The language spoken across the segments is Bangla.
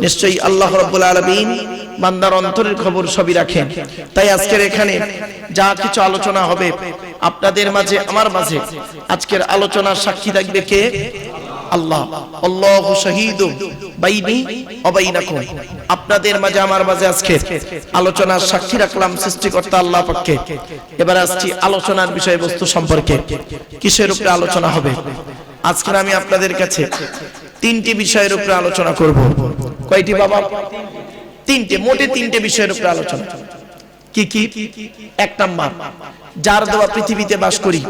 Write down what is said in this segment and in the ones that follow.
নিশ্চয়ই আল্লাহ রাব্বুল আলামিন বান্দার অন্তরের খবর সবই রাখেন। তাই আজকের এখানে যা কিছু আলোচনা হবে আপনাদের মাঝে, আমার মাঝে, আজকের আলোচনার সাক্ষী থাকবে কে? আল্লাহ। আল্লাহু শাহীদু বাইনি ওয়া বাইনাকুম। আপনাদের মাঝে, আমার মাঝে আজকে আলোচনার সাক্ষী রাখলাম সৃষ্টিকর্তা আল্লাহ পাককে। এবার আসছি আলোচনার বিষয়বস্তু সম্পর্কে। কিসের উপরে আলোচনা হবে? আজকে আমি আপনাদের কাছে তিনটি বিষয়ের উপরে আলোচনা করব। কয়টি বাবা? তিনটে, মোটে তিনটে বিষয়ের উপরে আলোচনা। কি কি? এক নাম্বার, যার দেওয়া পৃথিবীতে বাস করি,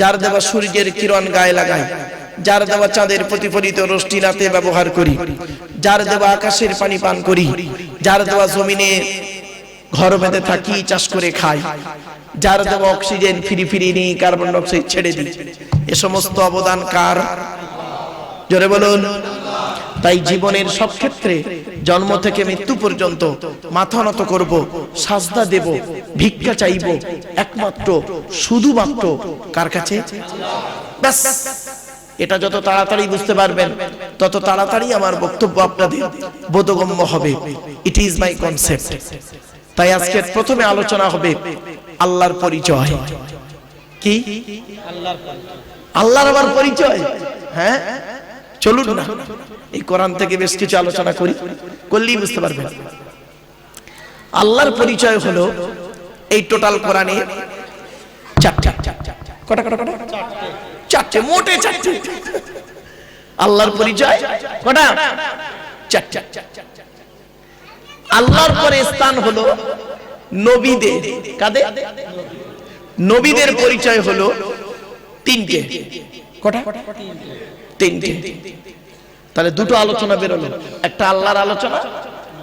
যার দেওয়া সূর্যের কিরণ গায়ে লাগাই, যার দেওয়া চাঁদের প্রতিফলিত রশ্মি রাতে ব্যবহার করি, যার দেওয়া আকাশের পানি পান করি, যার দেওয়া জমিনে ঘর বেঁধে থাকি, চাষ করে খাই, যার দেওয়া অক্সিজেন ফিরি ফিরি নিয়ে কার্বন ডাইঅক্সাইড ছেড়ে দিই, এ সমস্ত অবদান কার? জোরে বলুন। তাই জীবনের সব ক্ষেত্রে জন্ম থেকে মৃত্যু পর্যন্ত মাথা নত করব সাজদা দেব ভিক্ষা চাইব একমাত্র শুধুমাত্র কার কাছে? ব্যাস। এটা যত তাড়াতাড়ি বুঝতে পারবেন তত তাড়াতাড়ি আমার বক্তব্য আপনাদের বোধগম্য হবে। ইট ইজ মাই কনসেপ্ট তাই আজকে প্রথমে আলোচনা হবে আল্লাহর পরিচয়। কি? আল্লাহর আমার পরিচয়? হ্যাঁ? চলুন না। এই কোরআন থেকে বেশ কিছু আলোচনা করি, করলেই বুঝতে পারবেন। আল্লাহর পরিচয় হলো এই টোটাল কোরআনে চারটে। কটা কটা কটা? চারটে, মোটে চারটে। আল্লাহর পরিচয় কটা? চারটে। আল্লাহর পরে স্থান হলো নবীদের। কাদের? নবীদের পরিচয় হলো তিনটে। কটা? তিনটে। তাহলে দুটো আলোচনা বেরোলো। একটা আল্লাহর আলোচনা,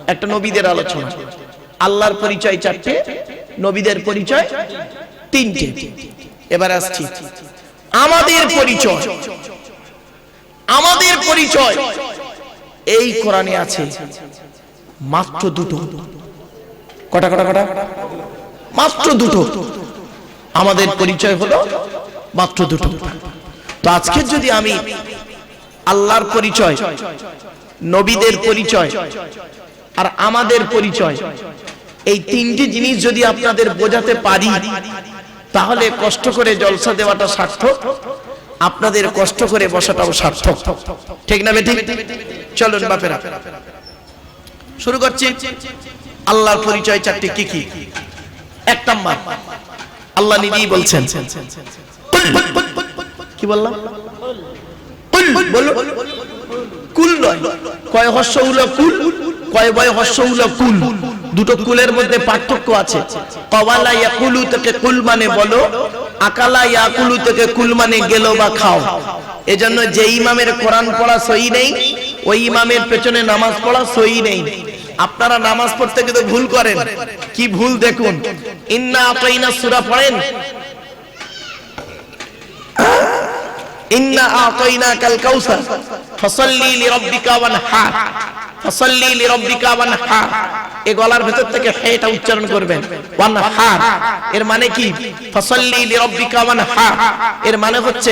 একটা নবীদের আলোচনা। আল্লাহর পরিচয় চারটে, নবীদের পরিচয় তিনটে। এবার আসছি। আমাদের পরিচয়। আমাদের পরিচয়। এই কোরআনে আছে মাত্র দুটো। কটা কটা কটা? মাত্র দুটো। আমাদের পরিচয় হলো মাত্র দুটো। তো আজকে যদি আমি আল্লাহর পরিচয়, নবীদের পরিচয় আর আমাদের পরিচয়। এই তিনটি জিনিস যদি আপনাদের বোঝাতে পারি, তাহলে কষ্ট করে জলসা দেওয়াটা সার্থক, আপনাদের কষ্ট করে বসাটাও সার্থক। ঠিক না বেটি চলুন বাপেরা। শুরু করছি। আল্লাহর পরিচয় চারটি কি কি? এক নাম্বার, আল্লাহ নিজেই বলছেন। কি বললাম? বলুন কুল নয়। কয় হর্ষ উল কুল, কয় বয় হর্ষ উল কুল। দুটো কুলের মধ্যে পার্থক্য আছে। কওয়ালা ইয়াকুলু থেকে কুল মানে বলো, আকালা ইয়াকুলু থেকে কুল মানে গেলো বা খাও। এজন্য যে ইমামের কোরআন পড়া সহি নেই, ওই ইমামের পেছনে নামাজ পড়া সহি নেই। আপনারা নামাজ পড়তে কিন্তু ভুল করেন। কি ভুল দেখুন? ইন্না আতাইনা সূরা পড়েন ইন্না আতাইনাকাল কাউসার। ফাসাল্লি লিরাব্বিকা ওয়ানহার ফাসাল্লি লিরাব্বিকা ওয়ানহার এই গলার ভেতর থেকে হেটা উচ্চারণ করবেন। ওয়ানহার এর মানে কি? ফাসাল্লি লিরাব্বিকা ওয়ানহার এর মানে হচ্ছে,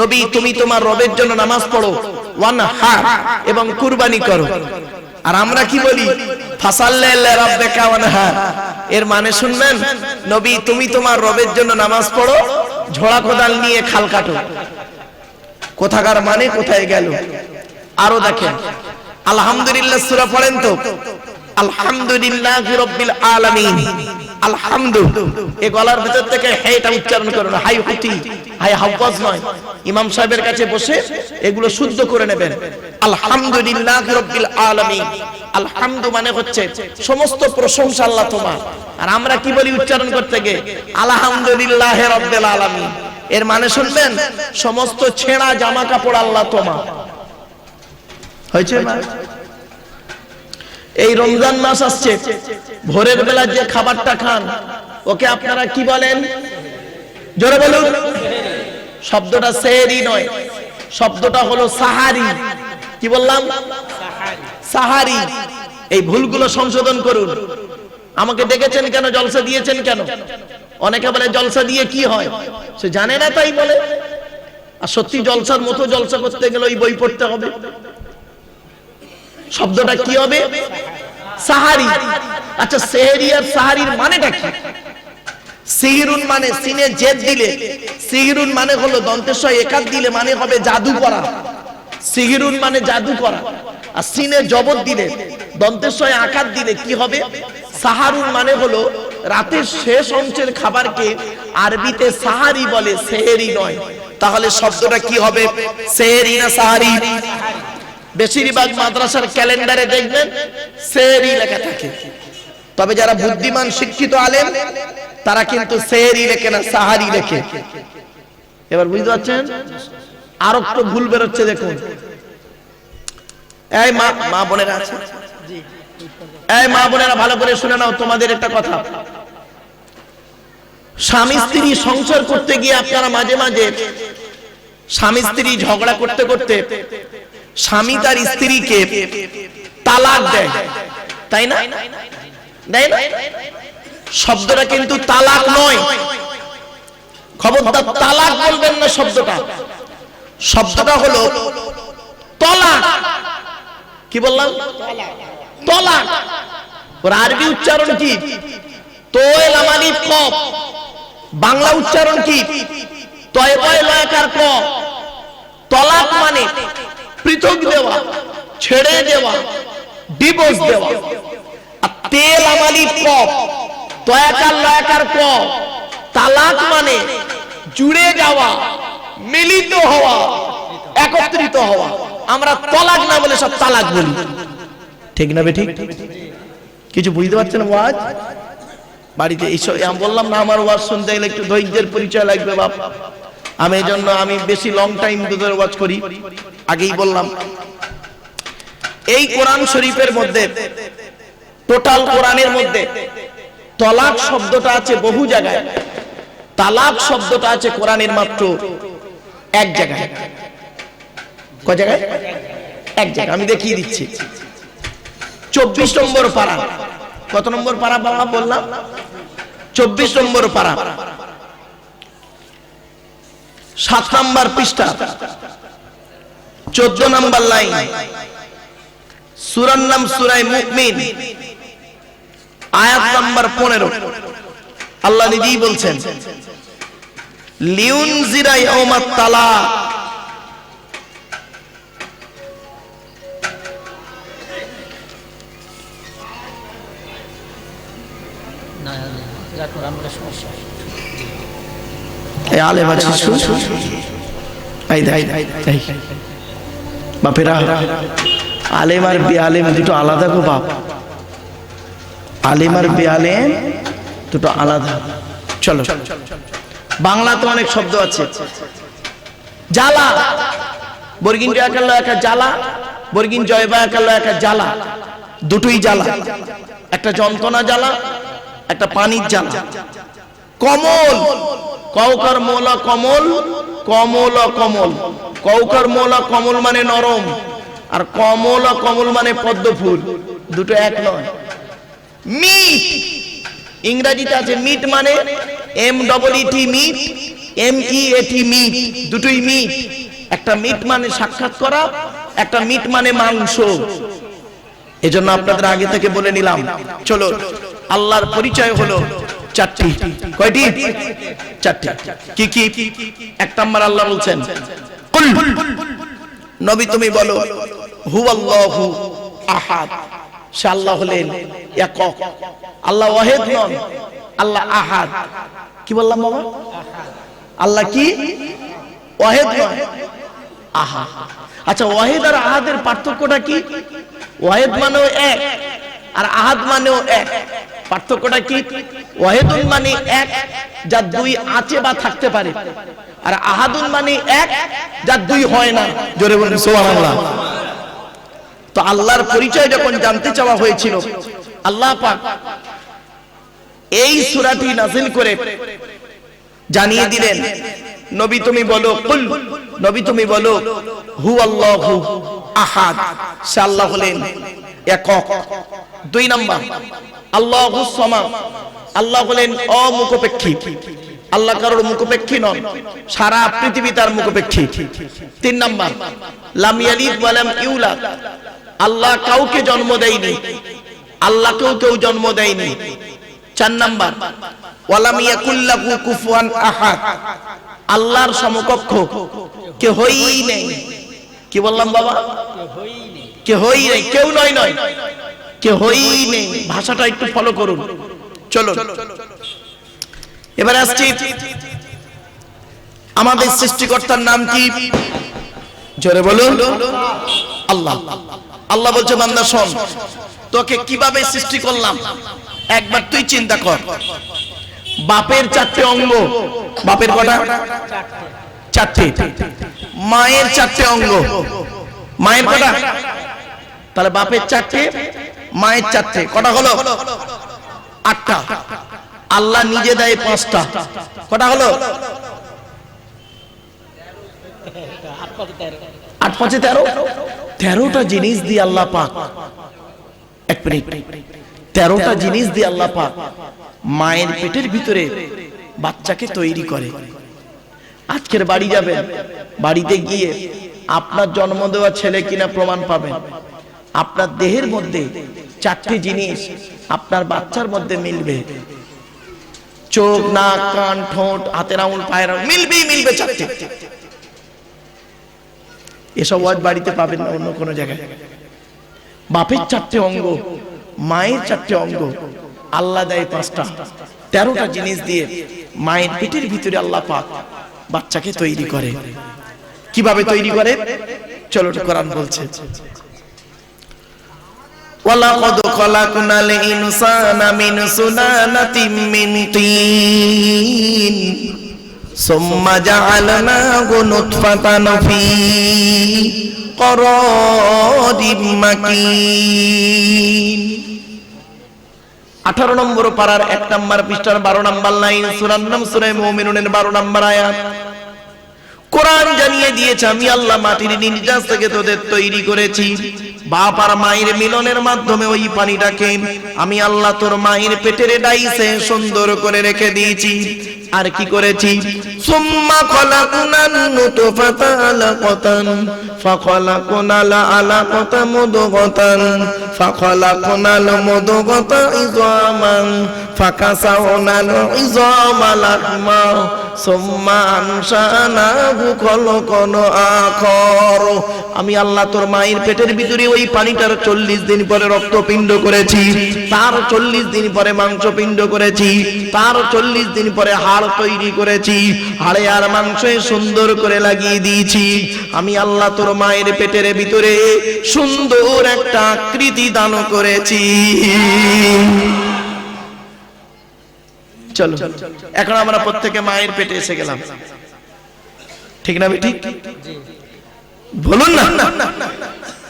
নবী তুমি তোমার রবের জন্য নামাজ পড়ো। ওয়ানহার এবং কুরবানি করো। আর আমরা কি বলি? এর মানে শুনবেন, নবী তুমি তোমার রবের জন্য নামাজ পড়ো, ঝোড়া কোদাল নিয়ে খাল কাটো। কোথাকার মানে কোথায় গেল? আরও দেখেন। আলহামদুলিল্লাহ, সূরা পড়েন তো? ইমাম সাহেবের কাছে বসে এগুলো শুদ্ধ করে নেবেন। মানে হচ্ছে সমস্ত প্রশংসা আল্লাহ তোমার। আর আমরা কি বলি উচ্চারণ করতে গিয়ে? আলহামদুলিল্লাহ রাব্বিল আলামিন। এর মানে শুনবেন? সমস্ত ছেঁড়া জামা কাপড় আল্লাহ তোমার হয়েছে এই রমজান মাস আসছে, ভোরের বেলা যে খাবারটা খান, ওকে আপনারা কি বলেন? জোরে বলুন। শব্দটা সেহেরি নয়, শব্দটা হলো সাহারি। কি বললাম? সাহারি। এই ভুলগুলো সংশোধন করুন। আমাকে ডেকেছেন কেন? জলসা দিয়েছেন কেন? অনেকে বলে, জলসা দিয়ে কি হয়? সে জানে না, তাই বলে। আর সত্যি জলসার মতো জলসা করতে গেলে ওই বই পড়তে হবে। শব্দটা কি হবে? সাহারি। আচ্ছা সেহেরি আর সাহারির মানেটা কি? সিহিরুন মানে সিনে জেদ দিলে। সিহিরুন মানে হলো দন্তেশ্বর একাত দিলে মানে হবে জাদু করা। সিহিরুন মানে জাদু করা। আর সিনে জবত দিলে দন্তেশ্বয় আকার দিলে কি হবে? সাহারুন মানে হলো রাতের শেষ অংশের খাবারকে আরবিতে সাহারি বলে সেহেরি নয়। তাহলে শব্দটা কি হবে? সেহেরি না সাহারি? বেশিরভাগ মাদ্রাসার ক্যালেন্ডারে দেখবেন সেহেরি লেখা থাকে। তবে যারা বুদ্ধিমান, শিক্ষিত আলেম, তারা কিন্তু সেহেরি লেখে না, সাহারি লেখে। এবার বুঝতে পারছেন? আর একটু ভুল বেরোচ্ছে দেখুন। এই মা মা বোনেরা আছে? এই মা বোনেরা ভালো করে শুনে নাও, তোমাদের একটা কথা। স্বামী স্ত্রী সংসার করতে গিয়ে আপনারা মাঝে মাঝে স্বামী স্ত্রী ঝগড়া করতে করতে স্বামী তার স্ত্রীকে তালাক দেয়। তাই না? দেয় না? শব্দটা কিন্তু তালাক নয়। খবরদার তালাক বলবেন না শব্দটা। শব্দটা হলো, তলাক। কি বললাম? তলাক। ওর আরবি উচ্চারণ কি? তোয়েল আমালি কপ বাংলা উচ্চারণ কি? তয় বয় লয়কার ক। তলাক মানে পৃথক দেওয়া, ছেড়ে দেওয়া ডিভোর্স দেওয়া। আর তেল আমালি কপ তয়াকার লয়াকার ক। তালাক মানে জুড়ে যাওয়া, মিলিত হওয়া, একত্রিত হওয়া। আমরা তলাক না বলে সব তালাক বলি। ঠিক না বে ঠিক? কিছু বুঝতে পারছেন ওয়াজ? বাড়িতে এইসব আমি বললাম না, আমার ওয়াজ শুনতে গেলে একটু ধৈর্যের পরিচয় লাগবে, বাপ। আমি এই জন্য আমি বেশি লং টাইম দুধের ওয়াজ করি। আগেই বললাম। এই কোরআন শরীফের মধ্যে টোটাল কোরআনের মধ্যে, তলাক শব্দটা আছে বহু জায়গায়। তালাক শব্দটা আছে কোরআনের মাত্র এক জায়গায়। ক জায়গায়? এক জায়গায়। আমি দেখিয়ে দিচ্ছি। চব্বিশ নম্বর পাড়া। কত নম্বর পাড়া বাবা বললাম? চব্বিশ নম্বর পাড়া। সাত নম্বর পৃষ্ঠা। চোদ্দ নম্বর লাইন। সুরার নাম সুরাই মুকমিন আয়াত নাম্বার পনেরো। আল্লাহ নিজেই বলছেন লিউন জিরাই ওমাত তালা আলেম আছে এই বাপেরা আলেম আর বেআলেম দুটো আলাদা গো বাপ। আলেম আর বেআলেম দুটো আলাদা। চলো। বাংলাতে অনেক শব্দ আছে। জ্বালা। বর্গিন জয় কাল্লা একটা জ্বালা। বর্গিন জয় বা কাল্লা একটা জ্বালা। দুটোই জ্বালা। একটা যন্ত্রণা জ্বালা, একটা পানির জ্বালা। কমল। কৌকার মোলা কমল কমল কমল। কৌকার মোলা কমল মানে নরম আর কমল কমল মানে পদ্ম ফুল দুটো এক নয়। মিট। ইংরেজিতে আছে মিট মানে M double E T meet M E A T meat. দুটোই মিট। একটা মিট মানে সাক্ষাৎ করা, একটা মিট মানে মাংস। এজন্য আপনাদের আগে থেকে বলে নিলাম চলো আল্লাহর পরিচয় হলো চারটি। কয়টি? চারটি। কি কি? আল্লাহ বলছেন নবী তুমি বলো, হুয়াল্লাহু আহাদ। সে আল্লাহ হলেন একক। আল্লাহ ওয়াহেদ নন, আল্লাহ আহাদ। কি বললাম বাবা? আল্লাহ কি? ওয়াহেদ আহা আচ্ছা ওয়াহেদ আর আহাদের পার্থক্যটা কি? ওয়াহেদ মানেও এক আর আহাদ মানেও এক। পার্থক্যটা কি? ওয়াহেদুন মানে এক যা দুই আছে বা থাকতে পারে। আর আহাদুন মানে এক যা দুই হয় না। জোরে বলুন, সুবহানাল্লাহ। তো আল্লাহর পরিচয় যখন জানতে চাওয়া হয়েছিল, আল্লাহ পাক এই সূরাটি নাযিল করে জানিয়ে দিলেন, নবী তুমি বলো, কুল, নবী তুমি বলো হু আল্লাহু আহাদ। সে আল্লাহ হলেন একক। দুই নাম্বার, আল্লাহু সামাদ। আল্লাহ হলেন অমুখপেক্ষী। আল্লাহ কারোর মুখপেক্ষী নন, সারা পৃথিবী তার মুখপেক্ষী। তিন নাম্বার, লাম ইয়ালিদ ওয়া লাম ইউলাদ। আল্লাহ কাউকে জন্ম দেয়নি, আল্লাহকেও কেউ জন্ম দেয়নি। চার নাম্বার ওয়ালাম আল্লাহর সমকক্ষ কে হই নেই। কি বললাম বাবা? কে হই নেই, কেউ নয় নয়। কে হই নেই ভাষাটা একটু ফলো করুন। চলো এবার আসছি আমাদের সৃষ্টিকর্তার নাম কি? জোরে বলুন। আল্লাহ। আল্লাহ বলছে, বান্দা, শোন, তোকে কীভাবে সৃষ্টি করলাম? একবার তুই চিন্তা কর। বাপের চারটে অঙ্গ। বাপের কটা? চারটে। মায়ের চারটে অঙ্গ। মায়ের কটা? তাহলে বাপের চারটে। মায়ের চারটে। কটা হলো? আটটা। আল্লাহ নিজে দেয় পাঁচটা। কটা হলো? আট পাঁচে তেরো? তেরোটা জিনিস দিয়ে আল্লাহ পাক। এক মিনিট। তেরোটা জিনিস দিয়ে আল্লাহ পাক মায়ের পেটের ভিতরে বাচ্চাকে তৈরি করে। আজকের বাড়ি যাবেন। বাড়িতে গিয়ে আপনার জন্ম দেওয়া ছেলে কিনা প্রমাণ পাবেন। আপনার দেহের মধ্যে চারটি জিনিস আপনার বাচ্চার মধ্যে মিলবে। চোখ, নাক, কান, ঠোঁট, হাতের আঙুল, পায়ের আঙুল, মিলবেই মিলবে চারটে। এসব ওয়াজ বাড়িতে পাবেন না অন্য কোনো জায়গায়। বাপের চারটে অঙ্গ, মায়ের চারটে অঙ্গ, আল্লাহ দেয় পাঁচটা। তেরোটা জিনিস দিয়ে মায়ের পেটের ভিতরে আল্লাহ পাক বাচ্চাকে তৈরি করে। কীভাবে তৈরি করে? চলো কোরআন বলছে। ওয়ালাকাদ খলাকনাল ইনসানা মিন সুলালাতিম মিন তিন। সুম্মা জাআলনাহু নুতফাতান ফি করারিম মাকিন। 18 নম্বর পাড়ার এক নম্বর পৃষ্ঠার 12 নম্বর লাইন সূরার সুরে সূরা বারো নম্বর আয়াত। কোরআন জানিয়ে দিয়েছে, আমি আল্লাহ মাটির নির্যাস থেকে তোদের তৈরি করেছি। বাপ আর মায়ের মিলনের মাধ্যমে ওই পানিটাকে আমি আল্লাহ তোর মায়ের পেটের ডাইসে সুন্দর করে রেখে দিয়েছি। আর কি করেছি? সুম্মা খলাকুনান আলাকাতা ফাকাসাউনাল সুম্মা আনশানাহু খলকন আখর। আমি আল্লাহ তোর মায়ের পেটের ভিতরে ওই পানিটার চল্লিশ দিন পরে রক্তপিণ্ড করেছি, তার চল্লিশ দিন পরে মাংসপিণ্ড করেছি, তার চল্লিশ দিন পরে হাড় তৈরি করেছি, হাড়ে আর মাংসে সুন্দর করে লাগিয়ে দিয়েছি। আমি আল্লাহ তোর মায়ের পেটের ভিতরে সুন্দর একটা আকৃতি দান করেছি। চলো। এখন আমরা প্রত্যেকে মায়ের পেটে এসে গেলাম। ঠিক না ঠিক বলুন না।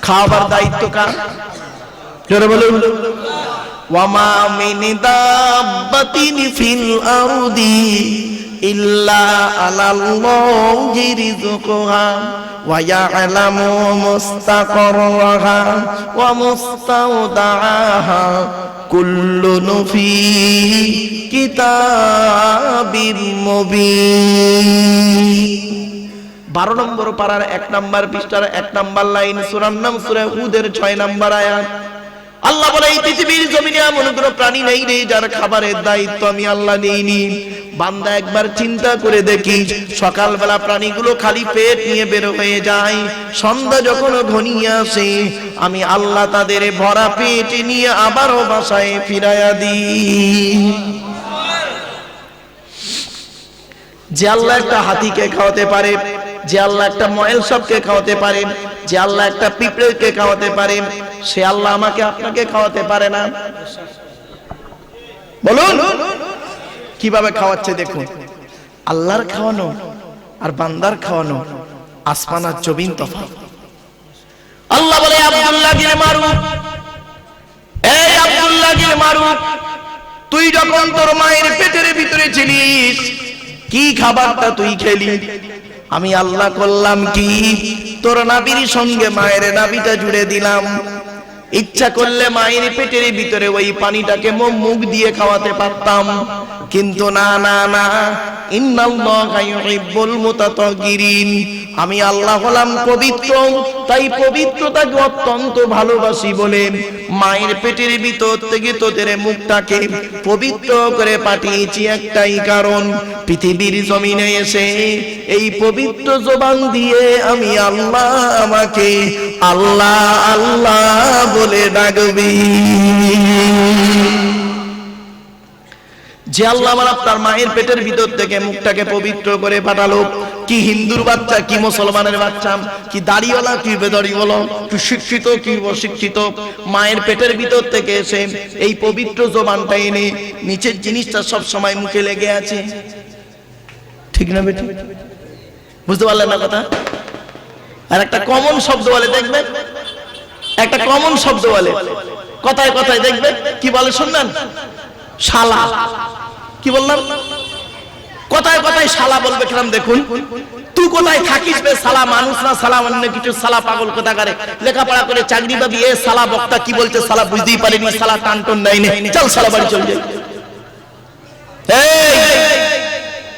খাওয়াবার দায়িত্ব কার? জোরে বলুন। ওয়ামা মিন দাব্বাতিন ফিল আরদি ইল্লা আলাল্লাহি রিজকুহা ওয়া مستقرها ومستودعها. كل في كتاب مبين. বারো নম্বর পাড়ার এক নাম্বার পৃষ্ঠার এক নাম্বার লাইন সুরার নাম সুরে হুদের ছয় নাম্বার আয়াত। আল্লাহ বলে, এই পৃথিবীর জমিনে এমন কোনো প্রাণী নেই রে, যার খাবারের দায়িত্ব আমি আল্লাহ নেইনি। বান্দা একবার চিন্তা করে দেখি, সকালবেলা প্রাণীগুলো খালি পেট নিয়ে বের হয়ে যায়। সন্ধ্যা যখন ঘনিয়ে আসে, আমি আল্লাহ তাদের ভরা পেট নিয়ে আবারও বাসায় ফিরাইয়া দিই। যে আল্লাহ একটা হাতিকে খাওয়াতে পারে, যে আল্লাহ একটা ময়েল সবকে খাওয়াতে পারে যে আল্লাহ একটা পিঁপড়েকে খাওয়াতে পারে, সে আল্লাহ আমাকে আপনাকে খাওয়াতে পারে না। বলুন, কীভাবে খাওয়াচ্ছে দেখুন। আল্লাহর খাওয়ানো আর বান্দার খাওয়ানো, আসমান আর জমিন তফাৎ। আল্লাহ বলে, আব্দুল্লাহ গিয়ে মারু এই আব্দুল্লাহ গিয়ে মারু তুই যখন তোর মায়ের পেটের ভিতরে ছিলিস, কি খাবারটা তুই খেলি? আমি আল্লাহ করলাম কি? তোর নাবির সঙ্গে মায়ের নাবিটা জুড়ে দিলাম। ইচ্ছা করলে মায়ের পেটের ভিতরে ওই পানিটাকে মুখ দিয়ে খাওয়াতে পারতাম। কিন্তু না না না। আমি আল্লাহ হলাম পবিত্র, তাই পবিত্রতাকে অত্যন্ত ভালোবাসি বলে মায়ের পেটের ভিতর থেকে তোদের মুখটাকে পবিত্র করে পাঠিয়েছি একটাই কারণ, পৃথিবীর জমিনে এসে এই পবিত্র জবান দিয়ে আমি আল্লাহ আমাকে আল্লাহ আল্লাহ বলে ডাকবি। যে আল্লাহ আমার আপনার মায়ের পেটের ভিতর থেকে মুখটাকে পবিত্র করে পাঠালো। কি হিন্দুর বাচ্চা, কি মুসলমানের বাচ্চা, কি দাড়িওয়ালা, কি বেদাড়ি বলো কি শিক্ষিত, কি অশিক্ষিত। মায়ের পেটের ভিতর থেকে এসে এই পবিত্র জবানটা এনে নিচের জিনিসটা সব সময় মুখে লেগে আছে। ঠিক না বেটি? বুঝতে পারলেন না কথা? আর একটা কমন শব্দ বলে, দেখবেন? একটা কমন শব্দ বলে। কথায় কথায় দেখবেন কি বলে শুনলেন? শালা। কি বললাম? কথায় কথায় শালা বলবে কিরম, দেখুন। তুই কোথায় থাকিস বে সালা মানুষ না সালা অন্য কিছু সালা পাগল কথা করে লেখাপড়া করে চাকরি পাবি, এ সালা বক্তা কি বলছে সালা বুঝতেই পারিনি সালা টান টন নেই চল সালা বাড়ি চল। যাই এই!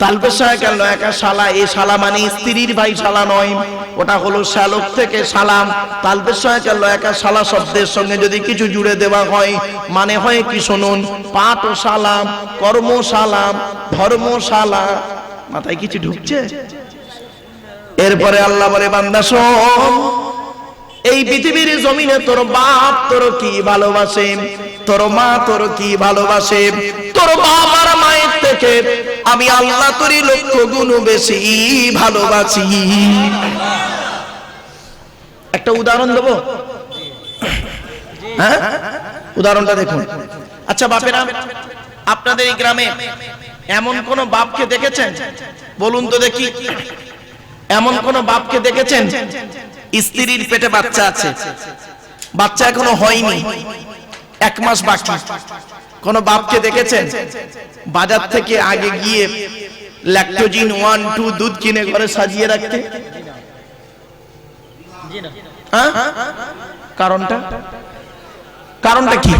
তালবে সহায়কার লয়াকার শালা এই শালা মানে স্ত্রীর ভাই শালা নয়। ওটা হলো শালক থেকে সালাম। তালবে সহায়কার লয়াকার শালা শব্দের সঙ্গে যদি কিছু জুড়ে দেওয়া হয় মানে হয় কি শুনুন? পাঠ ও সালাম, কর্ম সালাম, ধর্ম সালা। মাথায় কিছু ঢুকছে? এরপরে আল্লাহ বলে, বান্দা এই পৃথিবীর জমিনে তোর বাপ তোর কি ভালোবাসে? তোর মা তোর কি ভালোবাসে? তোর বাপ আর মায়ের থেকে আমি আল্লাহ তোরই লক্ষ গুণ বেশি ভালোবাসি। একটা উদাহরণ দেবো? হ্যাঁ? উদাহরণটা দেখুন। আচ্ছা বাপেরা, আপনাদের এই গ্রামে এমন কোন বাপকে দেখেছেন? বলুন তো দেখি। এমন কোন বাপকে দেখেছেন? স্ত্রীর পেটে বাচ্চা আছে। বাচ্চা এখনও হয়নি। এক মাস বাকি। কোন বাপকে দেখেছেন? বাজার থেকে আগে গিয়ে ল্যাকটোজিন ওয়ান টু দুধ কিনে ঘরে সাজিয়ে রাখতে? হ্যাঁ? কারণটা? কারণটা কি?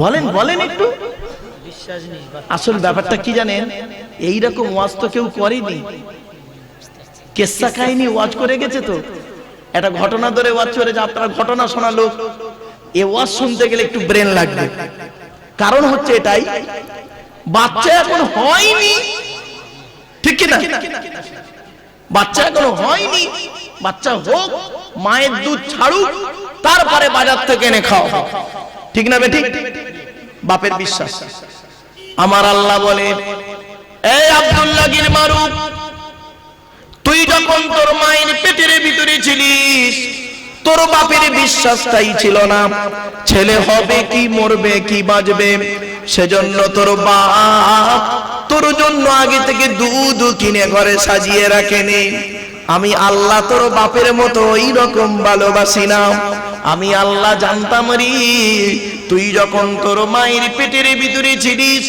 বলেন বলেন একটু। আসল ব্যাপারটা কি জানেন? এইরকম ওয়াজ তো কেউ করেনি। কেসা কাহিনী ওয়াজ করে গেছে তো। একটা ঘটনা ধরে ওয়াজ করে যে আপনারা ঘটনা শোনালো। এ শুনতে গেলে একটু ব্রেন লাগবে। কারণ হচ্ছে এটাই, বাচ্চা এখন হয়নি, ঠিক বাচ্চা হয়নি, বাচ্চা হোক, মায়ের দুধ ছাড়ুক, তারপরে বাজার থেকে এনে খাও। ঠিক না বেঠিক বাপের বিশ্বাস। আমার আল্লাহ বলে মারুক তুই যখন তোর মায়ের পেটের ভিতরে ছিলিস তোর বাপের বিশ্বাসটাই ছিল না। ছেলে হবে কি, মরবে কি, বাঁচবে? সেজন্য তোর বাপ তোর জন্য আগে থেকে দুধ কিনে ঘরে সাজিয়ে রাখেনি। আমি আল্লাহ তোর বাপের মতো ওই রকম ভালোবাসি না। আমি আল্লাহ জানতাম রি, তুই যখন তোর মায়ের পেটের ভিতরে ছিলিস,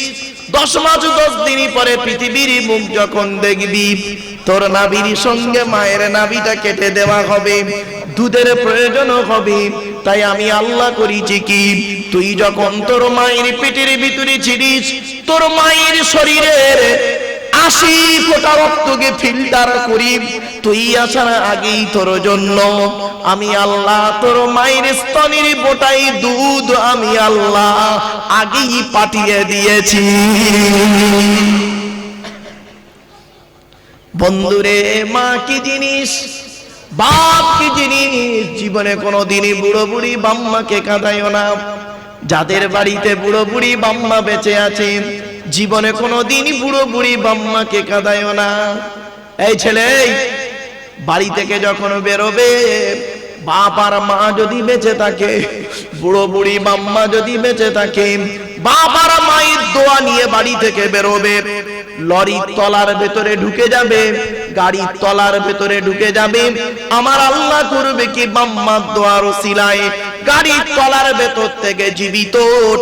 দশ মাস দশ দিনই পরে পৃথিবীর মুখ যখন দেখবি, তোর নাবির সঙ্গে মায়ের নাবিটা কেটে দেওয়া হবে। দুধের প্রয়োজন হবে। তাই আমি আল্লাহ করিছি কি, তুই যখন তোর মায়ের পেটের ভিতরে ছিলিস, তোর মায়ের শরীরের আশি ফোটা রক্তকে ফিল্টার করি। তুই আসার আগেই তোর জন্য আমি আল্লাহ, তোর মায়ের স্তনের বোটাই দুধ আমি আল্লাহ আগেই পাঠিয়ে দিয়েছি। বন্ধুরে, মা কি জিনিস? বাপ কি জিনিস জীবনে কোনো দিনই বুড়ো বুড়ি বাম্মাকে কাঁদাইও না। যাদের বাড়িতে বুড়ো বুড়ি বাম্মা বেঁচে আছে, জীবনে কোনো দিনই বুড়ো বুড়ি বাম্মাকে কাঁদাইও না। এই ছেলে, বাড়ি থেকে যখন বেরোবে, বাপ আর মা যদি বেঁচে থাকে বুড়ো বুড়ি বাম্মা যদি বেঁচে থাকে, বাপ আর মায়ের দোয়া নিয়ে বাড়ি থেকে বেরোবে, লরির তলার ভেতরে ঢুকে যাবে গাড়ি তলার ভেতরে ঢুকে যাবে। আমার আল্লাহ করবে কি বাম্মার দোয়ার সিলাই গাড়ির তলার ভেতর থেকে জীবিত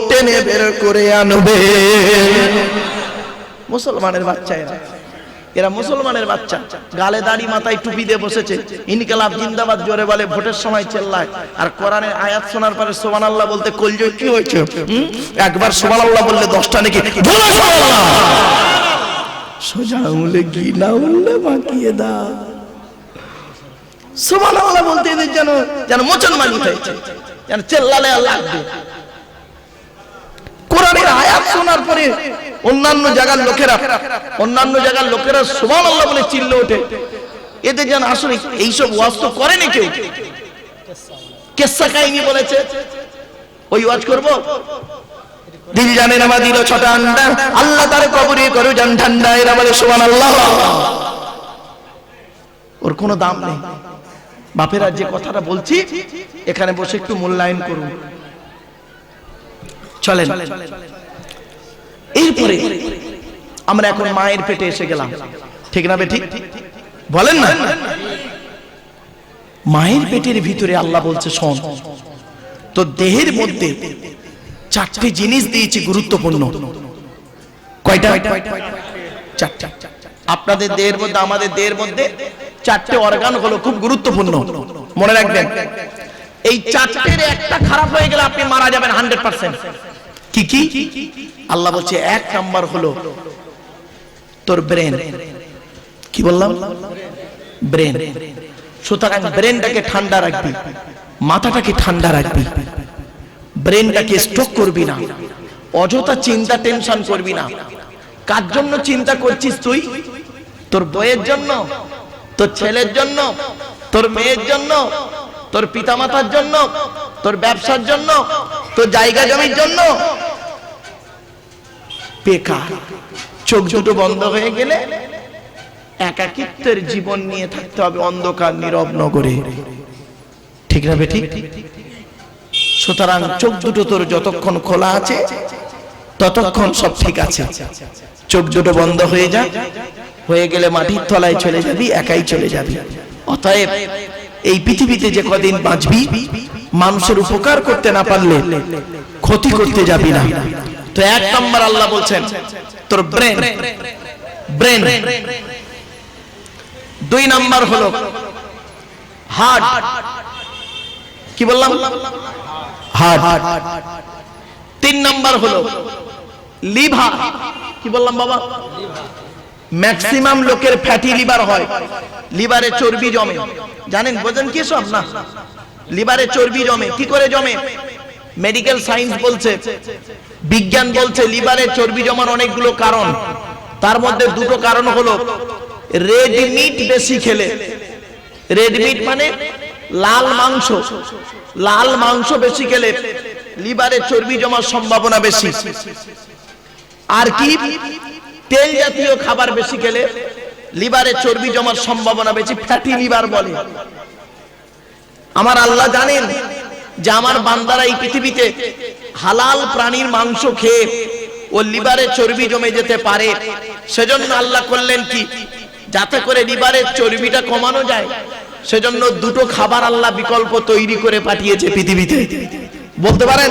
টেনে বের করে আনবে। মুসলমানের বাচ্চা এরা। মুসলমানের বাচ্চা। গালে দাড়ি মাথায় টুপি দিয়ে বসেছে। ইনকালাব জিন্দাবাদ জোরে বলে, ভোটের সময় চেল্লায়। আর কোরআনের আয়াত শোনার পরে সোমান আল্লাহ বলতে কলজ কি হয়েছে? একবার সোমান আল্লাহ বললে দশটা নাকি। সোজা আঙুলে ঘি না উঠলে মাখিয়ে দাও। সোমান আল্লাহ বলতে এদের যেন যেন মুসলমান উঠেছে, যেন চেল্লালে লাগবে। কোরআনের আয়াত শোনার পরে অন্যান্য জায়গার লোকেরা, অন্যান্য জায়গার লোকেরা সুবহান আল্লাহ বলে চিল্লে ওঠে। এদের যেন আসলে এইসব ওয়াজ তো করেনি কেউ। কেসা কাহিনী বলেছে। ওই ওয়াজ করব? দিল জানে না মা দিল ছটা আন্ডা। আল্লাহ তার কবরে করো জান ঠান্ডা এরা বলে সুবহান আল্লাহ ওর কোনো দাম নেই। বাপেরা যে কথাটা বলছি, এখানে বসে একটু মূল্যায়ন করুন। চলেন। এরপরে আমরা এখন মায়ের পেটে এসে গেলাম। ঠিক না বেঠিক বলেন না। মায়ের পেটের ভিতরে আল্লাহ বলছে, শোন তো দেহের মধ্যে চারটি জিনিস দিয়েছি গুরুত্বপূর্ণ। কয়টা? আপনাদের দেহের মধ্যে, আমাদের দেহের মধ্যে চারটে অর্গান হলো খুব গুরুত্বপূর্ণ। মনে রাখবেন, এই চারটের একটা খারাপ হয়ে গেলে আপনি মারা যাবেন হান্ড্রেড পার্সেন্ট। কি কি? আল্লাহ বলছে, এক নাম্বার হলো তোর ব্রেন। কি বললাম? ব্রেন। সুতরাং ব্রেনটাকে ঠান্ডা রাখবি, মাথাটাকে ঠান্ডা রাখবি। ব্রেনটাকে স্ট্রোক করবি না। অযথা চিন্তা টেনশন করবি না। কার জন্য চিন্তা করছিস তুই? তোর বইয়ের জন্য তোর ছেলের জন্য তোর মেয়ের জন্য তোর পিতামাতার জন্য তোর ব্যবসার জন্য তোর জায়গা জমির জন্য। বেকার চোখ দুটো বন্ধ হয়ে গেলে একাকিত্বের জীবন নিয়ে থাকতে হবে অন্ধকার নীরব নগরে। ঠিক না বেঠিক সুতরাং চোখ দুটো তোর যতক্ষণ খোলা আছে, ততক্ষণ সব ঠিক আছে। চোখ দুটো বন্ধ হয়ে যা হয়ে গেলে মাটির তলায় চলে যাবি, একাই চলে যাবি। অতএব এই পৃথিবীতে যে কদিন বাঁচবি, মানুষের উপকার করতে না পারলে ক্ষতি করতে যাবি না। তো এক নম্বর আল্লাহ বলছেন, তোর ব্রেন ব্রেন। দুই নাম্বার হলো হার্ট। কি বললাম? হার্ট তিন নাম্বার হলো লিভার কি বললাম বাবা? ম্যাক্সিমাম লোকের ফ্যাটি লিভার হয়। লিভারে চর্বি জমে। জানেন, বোঝেন কি সব না। লিভারে চর্বি জমে। কি করে জমে? মেডিকেল সায়েন্স বলছে, বিজ্ঞান বলছে লিভারে চর্বি জমার অনেকগুলো কারণ। তার মধ্যে দুটো কারণ হলো, রেড মিট বেশি খেলে। রেড মিট মানে লাল মাংস। লাল মাংস বেশি খেলে লিভারে চর্বি জমার সম্ভাবনা বেশি। আর কি? তেল জাতীয় খাবার বেশি খেলে লিভারে চর্বি জমার সম্ভাবনা বেশি, ফ্যাটি লিভার বলে। আমার আল্লাহ জানেন যে আমার বান্দারা এই পৃথিবীতে হালাল প্রাণীর মাংস খেয়ে ও লিভারে চর্বি জমে যেতে পারে। সেজন্য আল্লাহ করলেন কি? যাতে করে লিভারের চর্বিটা কমানো যায়। সেজন্য দুটো খাবার আল্লাহ বিকল্প তৈরি করে পাঠিয়েছে পৃথিবীতে। বলতে পারেন?